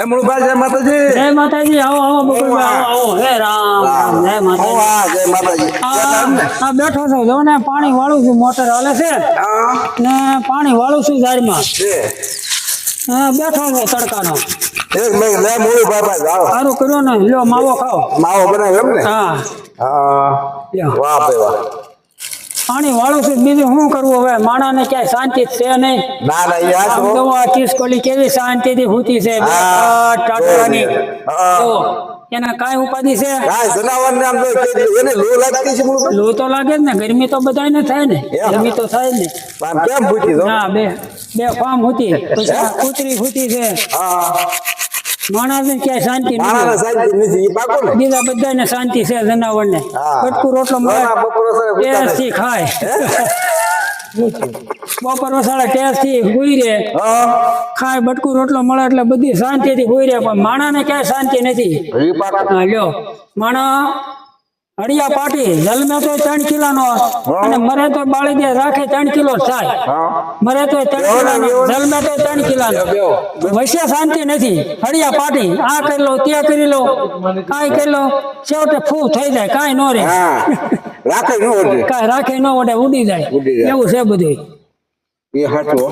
એ મુળભાઈ જય માતાજી. જય માતાજી આવો આવો બકુલભાઈ આવો આવો. હે રામ રામ જય માતાજી. જય માતાજી. આ બેઠો છો જો ને પાણી વાળું છું મોટર હાલે છે. ને પાણી વાળું છું છે. હા, બેઠો છો તડકાનો. એક મેં લે મુળભાઈ બાપા આવો સારું કર્યો ને લ્યો માવો ખાઓ. માવો બનાવ્યો એમ ને હા. હા વાહ ભાઈ વાહ. પાણી વાળું છું બીજું શું કરવું હવે? માણાને ક્યાંય શાંતિ છે નહીં. ના ના આ ચીસકોલી કેવી શાંતિથી હૂતી છે? હા. ટાટવાની હા. કાંઈ ઉપાધિ છે? ને એને લૂ લાગતી છે મુળભાઈ તો? લાગે જ ને ગરમી તો બધાને થાય ને. ગરમી તો થાય ને. કેમ દો બે બે ફાર્મ હતી. પછી કૂતરી હતી છે. હા. માણસને ક્યાંય શાંતિ માણાને નથી શાંતિ નથી ને. બીજા બધાને શાંતિ છે જનાવરને. રોટલો મળે ખાય. બપોર વસાડે ટેસ્ટથી હુઈ રે ખાય બટકું રોટલો મળે એટલે બધી શાંતિથી હુઈ રે પણ માણાને ક્યાંય શાંતિ નથી. લ્યો. માણા હળિયા પાટી જલમે તો ત્રણ કિલોનો અને મરે તો બાળી દે રાખે ત્રણ કિલો થાય મરે તો ત્રણ કિલો જલમે તો ત્રણ કિલો વૈશ્ય શાંતિ નથી. હળિયા પાટી આ કરી લો ત્યાં કરી લો કાંઈ કરી લો છેવટે ફૂ થઈ જાય કાંઈ નો રે રાખે નો ઓડે કાંઈ રાખે ન વડે ઉડી જાય. એવું છે બધું એ હાચો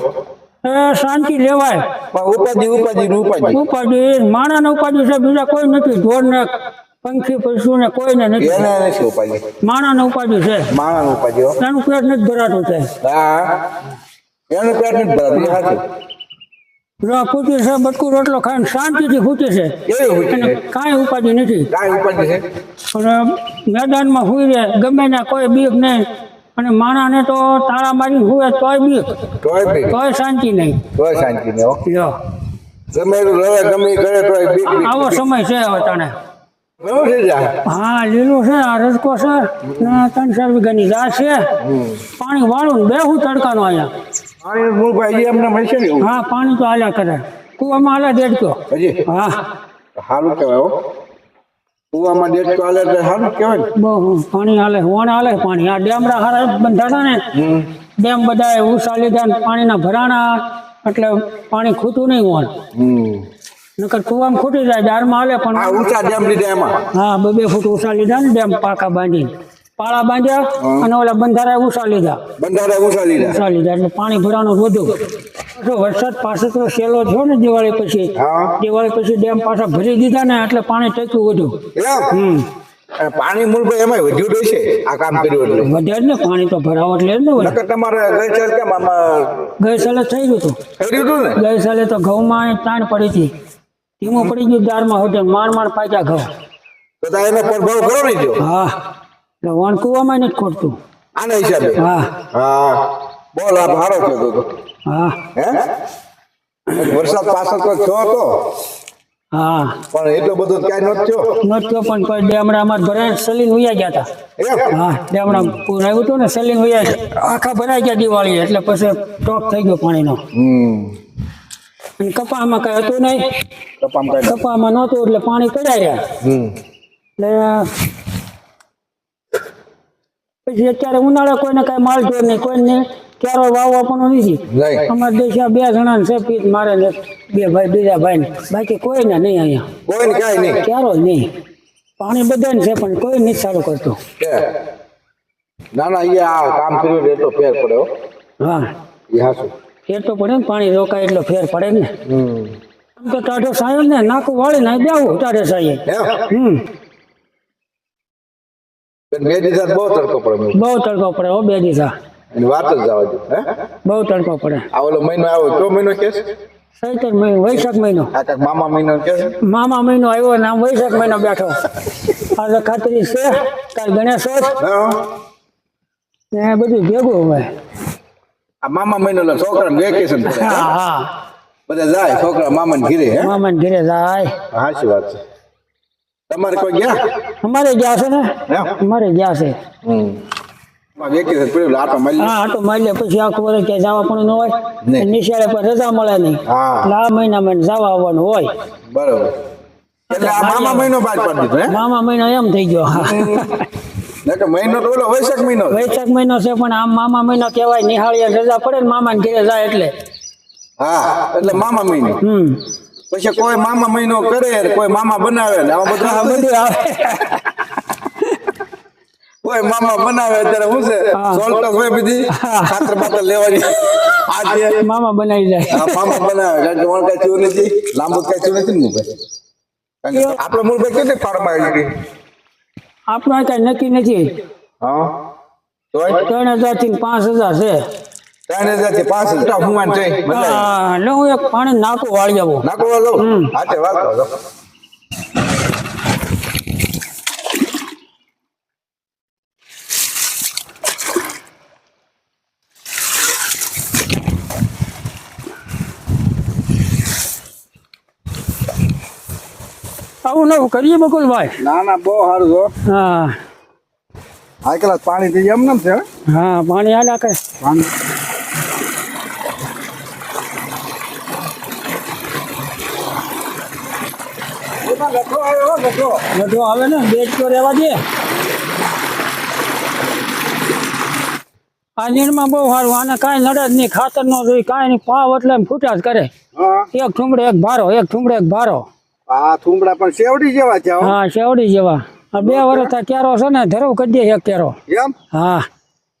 શાંતિ લેવાય. ઉપાધિ ઉપાધિ ને ઉપાધિ. ઉપાધિ માણાને ઉપાધિ છે બીજા કોઈ નથી. ઢોરને પંખી પશુને કોઈને નથી. એને નથી ઉપાધિ માણાને ઉપાધિ છે. માણા ઉપાધિ હો. એનું પેટ નથી ભરાતું છે. હા. એનું પેટ નથી ભરાતું સાચું હાચું. છે બટકું રોટલો ખાઈને શાંતિથી ફૂટી છે? કેવી હોય એને છે કાંઈ ઉપાધિ નથી. કાંઈ ઉપાધિ છે? પણ મેદાનમાં સુઈ રહે ગમે ને કોઈ બીક નહીં. અને માણાને તો તાળા મારી સુવે તોય બીક. તોય બી તોય શાંતિ નહીં. તોય શાંતિ નહીં હો. ગમે ગમે કરે તોય બીક બીક આવો સમય છે હવે તને હા લીલું છે આ રસકો છે ત્રણ ચાર વીઘાની જા છે. પાણી વાળું બે હું તડકાનો એવું. હા પાણી તો આલ્યા કરે. કુવામાં આલા દેડક્યો હા. સારું કહેવાય કુવામાં સારું કહેવાય બહુ પાણી હાલે વણ હાલે પાણી. આ ડેમડા હારા બંધાતા ને. ડેમ બધાએ ઉષા લીધા ને પાણીના ભરાણા. એટલે પાણી ખૂટું નહીં હમ. નકર કુવામાં ખૂટી જાય ડારમાં હાલે આ પણ ઊંચા ડેમ લીધા એમાં? હા બે બે ફૂટ ઊંચા લીધા ને ડેમ પાકા બાંધી પાળા બાંધ્યા અને ઓલા બંધારા ઊંચા લીધા. બંધારા ઊંચા લીધા? ઊંચા લીધા એટલે પાણી ભરાવાનું વધુ. જો વરસાદ પાસે તો સેલો થયો ને દિવાળી પછી દિવાળી પછી ડેમ પાછા ભરી દીધા ને એટલે પાણી ટક્યું વધુ. હમ. પાણી મૂળ એમાં વધ્યું છે આ કામ કર્યું એટલે. વધે ને પાણી તો ભરાવો એટલે ને નકર તમારે ગઈ સાલ કેમ આમાં ગઈ સાલે થઈ ગયું હતું. કર્યું હતું ને? ગઈ સાલે તો ઘઉંમાં તાણ પડી હતી. ધીમું પડી ગયું દારમાં હોટે માર માર પાક્યા ઘઉં. તો એને પણ પ્રભાવ કરો નહીં જો હા એટલે વણ કુવામાં નથી ખોટતું. આના હિસાબે? હા. હા. બોલ આ ભારો કહેતો તો હા. હે? વરસાદ પાછળ તો થયો તો હા. પણ એટલો બધો ક્યાંય નહોતો થયો. નહોતો પણ કોઈ ડેમડા અમારે ભરાય સલીન ઉયા ગયા હતા હા ડેમડા પૂર આવ્યું હતું ને સલીન ઉયા આખા ભરાઈ ગયા દિવાળી એટલે પછી સ્ટોક થઈ ગયો પાણીનો. હમ. અને કપામાં કઈ હતું નહીં. કપામ કપામાં નહોતું એટલે પાણી કઢાઈ રહ્યા. એટલે પછી અત્યારે ઉનાળે કોઈને કઈ માલ નહીં કોઈને ક્યારો વાવવા પણ નથી અમારા દેશમાં બે જણા છે પીત મારે ને બે ભાઈ બીજા ભાઈ બાકી કોઈને નહીં અહીંયા. કોઈને કાંઈ નહીં. ક્યારો નહીં. પાણી બધાને છે પણ કોઈ નથી સારું કરતું. ના ના અહીંયા કામ કર્યું એટલો ફેર પડ્યો હા. એ હાસું ફેર તો પડે ને પાણી રોકાય એટલો ફેર પડે ને. આમ તો ટાઢો સાયો ને નાકું વાળી ને બેવું ટાઢે સાયે હમ. બે દિવસ બહુ તડકો પડે બહુ તડકો પડે બે દિવસ. વાત જ જવા દે બહુ તડકો પડે. આ ઓલો મહિનો આવ્યો કયો મહિનો કે સૈતર મહિનો વૈશાખ મહિનો. મામા મહિનો કે મામા મહિનો આવ્યો ને આમ વૈશાખ મહિનો બેઠો. આજે ખાતરી છે કાલ ગણેશ હા. ને બધું ભેગું હોય આ મામા મહિનો છોકરા વેકેશન બધા જાય છોકરા મામા ઘીરે મામા ને જાય. હાચી વાત છે. તમારે કોઈ ગયા? અમારે ગયા છે ને? અમારે ગયા છે. આટો મળી હા આટો મારી પછી આખું વર્ષ ક્યાંય જવા પણ ન હોય. નિશાળે પર રજા મળે નહીં. આ મહિના આ મહિનામાં જવા આવવાનું હોય. બરોબર. એટલે આ મામા મહિનો મહિનો એમ થઈ ગયો. મહિનો તો ઓલો વૈશાખ મહિનો છે. વૈશાખ મહિનો છે પણ આમ મામા મહિનો કહેવાય નિહાળીએ રજા પડે ને મામા ને ઘરે જાય એટલે. હા એટલે મામા મહિનો. હમ. પછી કોઈ મામા મહિનો કરે કોઈ મામા બનાવે ને આવા બધા બધું આવે. કોઈ મામા બનાવે અત્યારે શું છે? હા. સોલ્ટસ હોય બધી ખાતર બાતર લેવાની. આજે મામા બનાવી જાય. આ મામા બનાવે કારણ કે વણ કાચ્યું નથી લાંબુ કાચ્યું નથી ને મુંબઈ. કારણ કે આપણે કેટલી ફાર્મ આવી ગઈ આપણું કઈ નક્કી નથી. હા? ત્રણ હજારથી પાંચ હજાર છે. ત્રણ હજારથી પાંચ હજાર. હું એક પાણી નાકો વાળી આવું. નાખો વાલો હાથે વાગતો આવું નવું કરીએ બકુલભાઈ ના ના બહુ સારું છો હા. આ કલાક પાણી થઈ એમ ને છે હા? પાણી આ નાખે પાણી. આવે ને બેજ તો રહેવા દે. આ નીરમાં બહુ સારું આને કાંઈ નડે જ નહીં ખાતર ન જોઈ કાંઈ નહીં પાવ એટલે એમ ફૂટા જ કરે. એક ઠુમડે એક ભારો એક ઠુમડે એક ભારો. આ થુંબડા પણ શેવડી જેવા છે હા. શેવડી જેવા. આ બે વર્ષ આ કેરો છે ને ધરવ કરી દે એક કેરો. એમ? હા.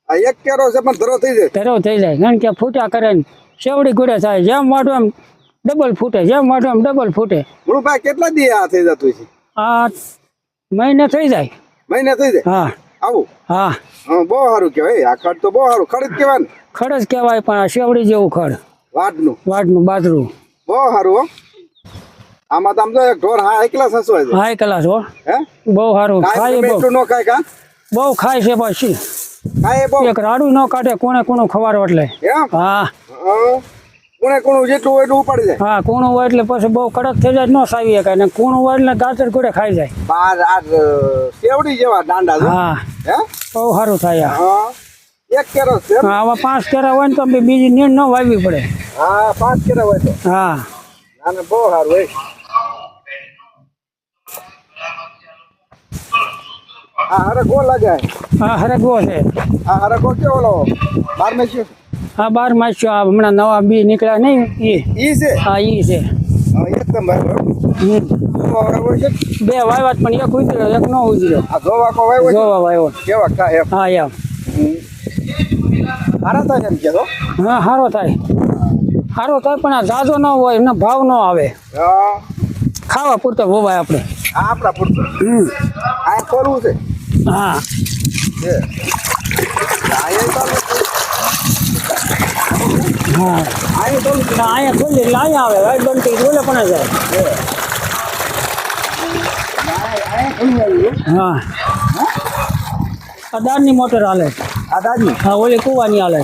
આ એક કેરો છે પણ ધરો થઈ જાય. ધરવ થઈ જાય. કારણ કે ફૂટા કરે ને શેવડી ગુડે થાય. જેમ વાટો એમ ડબલ ફૂટે. જેમ વાટો એમ ડબલ ફૂટે. ગુરુભાઈ કેટલા દી આ થઈ જતું છે? આ મહિને થઈ જાય. મહિને થઈ જાય? હા. આવું? હા. હા બહુ સારું કહેવાય. આ ખડ તો બહુ સારું. ખડ જ કહેવાય ખડ જ કહેવાય પણ આ શેવડી જેવું ખડ. વાટનું વાટનું બાજરું. બહુ સારું હો. આમાં તો આમ તો ઢોર હા એકલા સસવાય છે હાઈ એકલા છો હે? બહુ સારું ખાય બહુ. ન ખાય કા? બહુ ખાય છે પછી. ખાય બહુ. એક રાડું ન કાઢે કોણે કોનું ખવારો એટલે. હા. હા. કોણે કોણું જેટલું હોય એટલું ઉપાડી જાય હા કૂણું હોય એટલે પછી બહુ કડક થઈ જાય ન સાવી શકાય. ને કૂણું હોય એટલે ગાજર ગોળે ખાઈ જાય. બાર આ સેવડી જેવા દાંડા હા. હે? બહુ સારું થાય હા. એક કેરો છે હા, પાંચ કેરા હોય ને તો બીજી નીણ ન વાવવી પડે. હા પાંચ કેરા હોય તો. હા. ના બહુ સારું હોય. આ હરખો લાગે? હા હરગવો છે? આ હરખો કેવો ઓલો? બાર મેં હા બાર માસ્યો આ હમણાં નવા બી નીકળ્યા નહીં એ ઈ છે? હા ઈ છે. એકદમ બરાબર બે વાવ્યા પણ એક ઉતર્યો એક નો ઉજર્યો. આ જોવાકો વાવ્યો છે? જોવા વાવ્યો કેવા કા એમ? હા એમ. હારા થાય એમ કે હા સારો થાય. સારો થાય પણ આ ઝાઝો ન હોય એનો ભાવ ન આવે. હા. ખાવા પૂરતો વવાય આપણે. આ આપણા પૂરતું. આ કરવું છે? હા અહીંયા ચાલુ છે. હા અહીંયા ચાલુ છે. ના, અહીંયા ખોલી એટલે અહીંયા આવે વાઈટ બનતી બોલે પણ જાય. હા આ દાળની મોટર હાલે આ દાદી હા ઓલી કુવાની હાલે